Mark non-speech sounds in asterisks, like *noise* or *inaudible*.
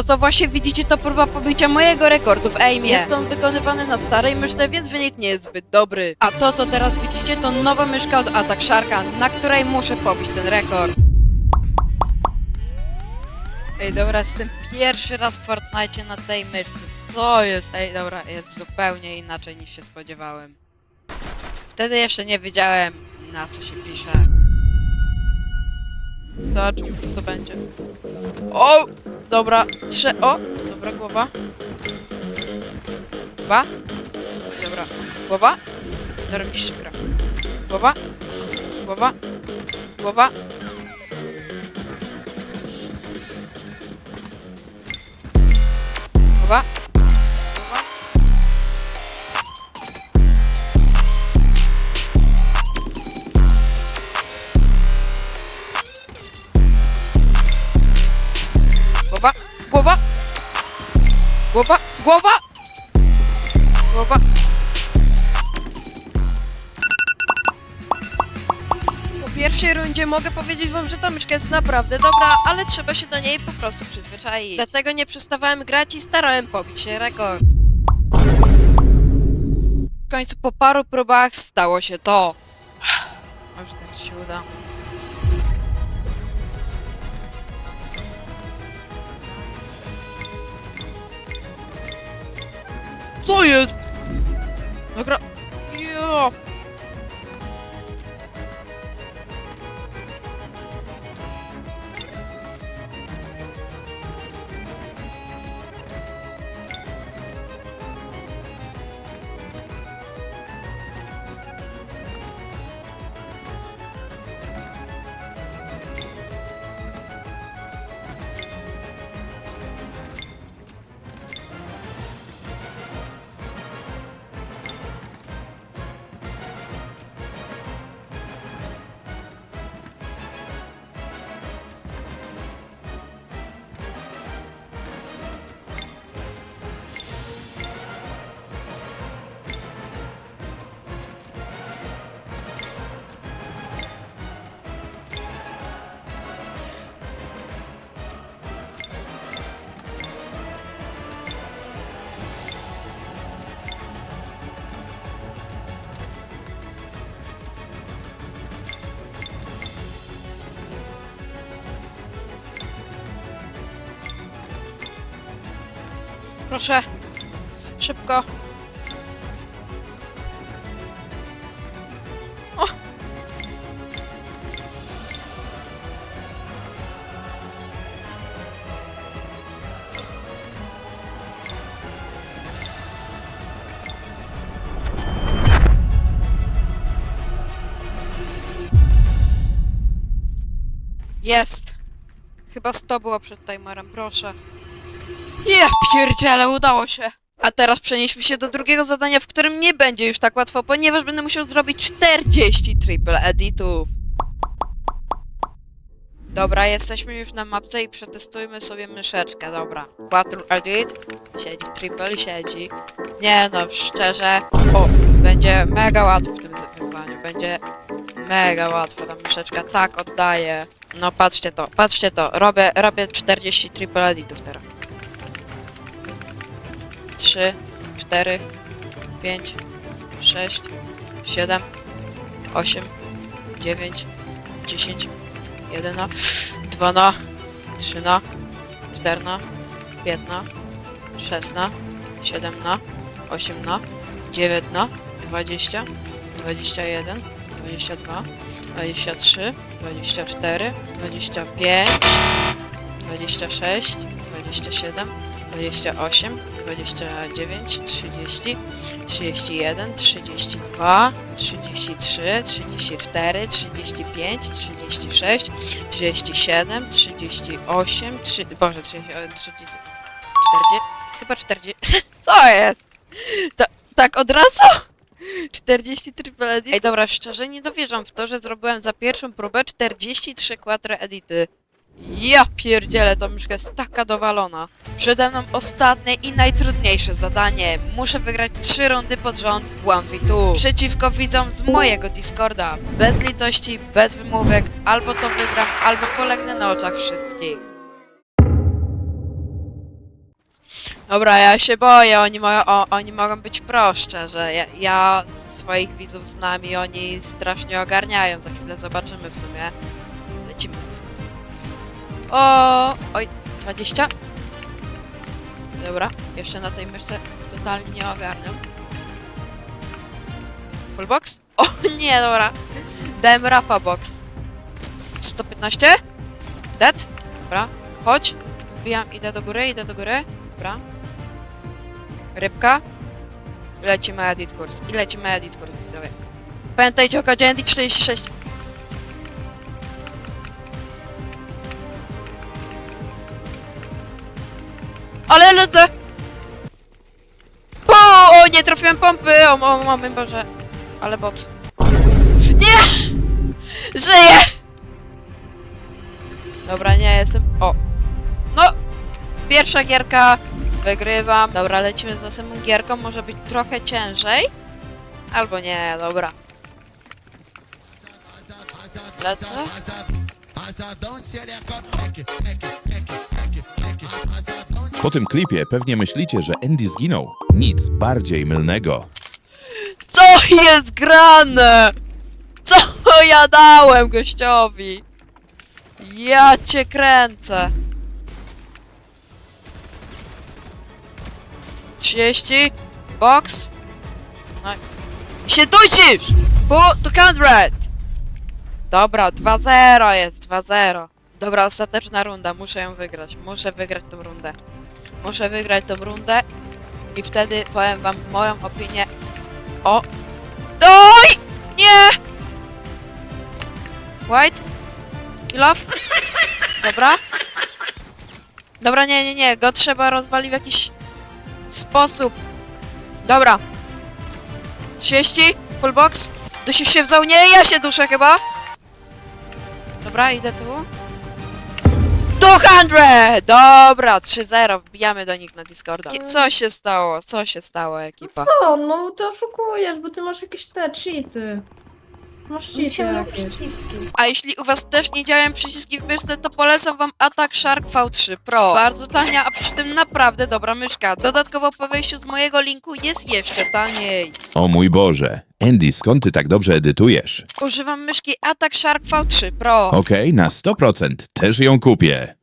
To co właśnie widzicie to próba pobicia mojego rekordu w aimie. Jest on wykonywany na starej myszce, więc wynik nie jest zbyt dobry. A to co teraz widzicie to nowa myszka od Attack Sharka, na której muszę pobić ten rekord. Ej, dobra, jestem pierwszy raz w Fortnite na tej myszce. Co jest? Ej, dobra, jest zupełnie inaczej niż się spodziewałem. Wtedy jeszcze nie wiedziałem, na co się pisze. Zobaczmy, co to będzie. O! Dobra, trzy. O! Dobra, głowa. Dwa. Dobra, głowa. Mi się gra. Głowa. Głowa. Głowa. Głowa. Głowa. Głowa, głowa, głowa, głowa. Po pierwszej rundzie mogę powiedzieć wam, że ta myszka jest naprawdę dobra, ale trzeba się do niej po prostu przyzwyczaić. Dlatego nie przestawałem grać i starałem pobić rekord. W końcu po paru próbach stało się to. Może tak się uda. Proszę. Szybko. O! Jest. Chyba 100 było przed timerem, proszę. Ja pierdziele, udało się. A teraz przenieśmy się do drugiego zadania, w którym nie będzie już tak łatwo, ponieważ będę musiał zrobić 40 triple editów. Dobra, jesteśmy już na mapce i przetestujmy sobie myszeczkę, dobra. Quattro edit, siedzi, triple siedzi. Nie no, szczerze, o, będzie mega łatwo w tym wyzwaniu, będzie mega łatwo, ta myszeczka tak oddaje. No patrzcie to, patrzcie to, robię, robię 40 triple editów teraz. 3, 4, 5, 6, 7, 8, 9, 10, 11, 12, 13, 14, 15, 16, 17, 18, 19, 20, 21, 22, 23, 24, 25, 26, 27, 28, 29, 30, 31, 32, 33, 34, 35, 36, 37, 38, 3, Boże, 30, 30, 40, chyba 40, *laughs* co jest? To, tak od razu? 40 triple? Ej, dobra, szczerze nie dowierzam w to, że zrobiłem za pierwszą próbę 43 quattro edity. Ja pierdzielę, to myszka jest taka dowalona. Przede mną ostatnie i najtrudniejsze zadanie. Muszę wygrać trzy rundy pod rząd w 1v2. Przeciwko widzom z mojego Discorda. Bez litości, bez wymówek. Albo to wygram, albo polegnę na oczach wszystkich. Dobra, ja się boję, oni, mo- o, oni mogą być proszcze, że ja, ja swoich widzów znam i oni strasznie ogarniają. Za chwilę zobaczymy w sumie. O, oj, 20. Dobra, jeszcze na tej myszce totalnie nie ogarniam. Full box? O *laughs* nie, dobra. Dałem Rafa box. 115? Dead? Dobra, chodź. Wbijam, idę do góry, idę do góry. Dobra. Rybka. I lecimy edit kurs. I lecimy edit kurs, widzowie. Pamiętajcie o kodzie ND46. Ale lecę! O, o, nie trafiłem pompy! O, o, o, mój Boże. Ale bot. Nie! Żyję! Dobra, nie jestem... O. No! Pierwsza gierka. Wygrywam. Dobra, lecimy z następną gierką. Może być trochę ciężej. Albo nie, dobra. Lecę. Po tym klipie pewnie myślicie, że Andy zginął. Nic bardziej mylnego. Co jest grane? Co ja dałem gościowi? Ja cię kręcę. 30. Box. No. Się dusisz! Bo to counter Dobra, 2-0 jest, 2-0. Dobra, ostateczna runda, muszę ją wygrać. Muszę wygrać tą rundę. Muszę wygrać tą rundę i wtedy powiem wam moją opinię o... Oj! Nie! White? Kill off? Dobra. Dobra, nie, nie, nie. Go trzeba rozwalić w jakiś sposób. Dobra. 30? Full box? Dusisz się w zonie? Ja się duszę chyba. Dobra, idę tu. 200! Dobra, 3-0. Wbijamy do nich na Discorda. Co się stało? Co się stało, No ekipa? co, no ty oszukujesz, bo ty masz jakieś te cheaty. Masz Musiałam jakieś. przyciski. A jeśli u was też nie działają przyciski w myszce, to polecam wam Attack Shark V3 Pro. Bardzo tania, a przy tym naprawdę dobra myszka. Dodatkowo po wejściu z mojego linku jest jeszcze taniej. O mój Boże. Andy, skąd ty tak dobrze edytujesz? Używam myszki Attack Shark V3 Pro. Okej, na 100%. Też ją kupię.